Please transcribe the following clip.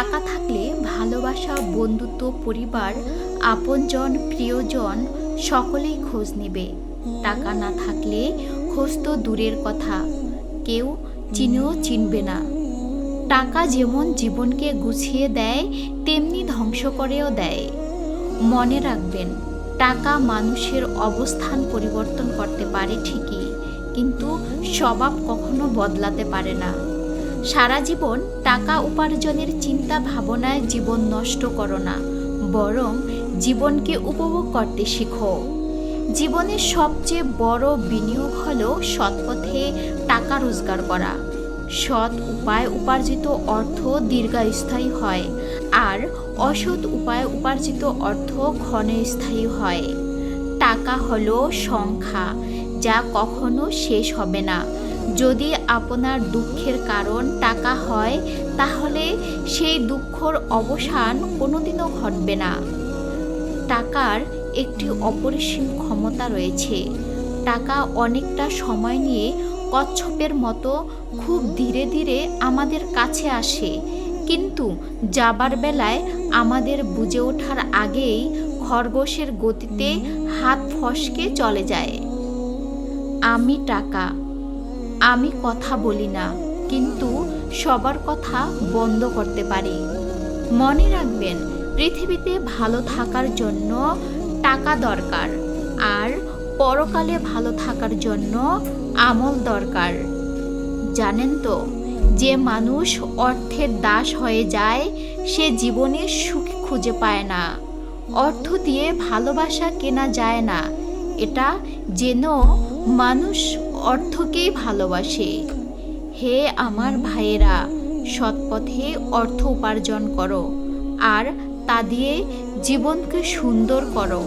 টাকা থাকলে ভালোবাসা, বন্ধুত্ব, পরিবার, আপনজন, প্রিয়জন সকলেই খোঁজ নেবে। টাকা না থাকলে খোঁজ তো দূরের কথা। কেউ চিনেও চিনবে না। টাকা যেমন জীবনকে গুছিয়ে দেয়, তেমনি ধ্বংস করেও দেয়। মনে রাখবেন, টাকা মানুষের অবস্থান পরিবর্তন করতে পারে ঠিকই, কিন্তু স্বভাব কখনো বদলাতে পারে না। সারা জীবন টাকা উপার্জনের চিন্তা ভাবনায় জীবন নষ্ট করো না, বরং জীবনকে উপভোগ করতে শিখো। জীবনের সবচেয়ে বড় বিনিয়োগ হলো সৎপথে টাকা রোজগার করা। সৎ উপায় উপার্জিত অর্থ দীর্ঘস্থায়ী হয়, আর অসৎ উপায়ে উপার্জিত অর্থ ক্ষণস্থায়ী হয়। টাকা হলো সংখ্যা, যা কখনো শেষ হবে না। যদি আপনার দুঃখের কারণ টাকা হয়, তাহলে সেই দুঃখর অবসান কোনোদিনও ঘটবে না। টাকার একটি অপরিসীম ক্ষমতা রয়েছে। টাকা অনেকটা সময় নিয়ে কচ্ছপের মতো খুব ধীরে ধীরে আমাদের কাছে আসে। কিন্তু যাবার বেলায় আমাদের বুঝে ওঠার আগেই খরগোশের গতিতে হাত ফসকে চলে যায়। আমি টাকা আমি কথা বলি না, কিন্তু সবার কথা বন্ধ করতে পারি। মনে রাখবেন, পৃথিবীতে ভালো থাকার জন্য টাকা দরকার, আর পরকালে ভালো থাকার জন্য আমল দরকার। জানেন তো, যে মানুষ অর্থের দাস হয়ে যায়, সে জীবনে সুখ খুঁজে পায় না। অর্থ দিয়ে ভালোবাসা কেনা যায় না। এটা যেন মানুষ অর্থকেই ভালোবাসে। হে আমার ভাইয়েরা, সৎপথে অর্থ উপার্জন করো, আর তা দিয়ে জীবনকে সুন্দর করো।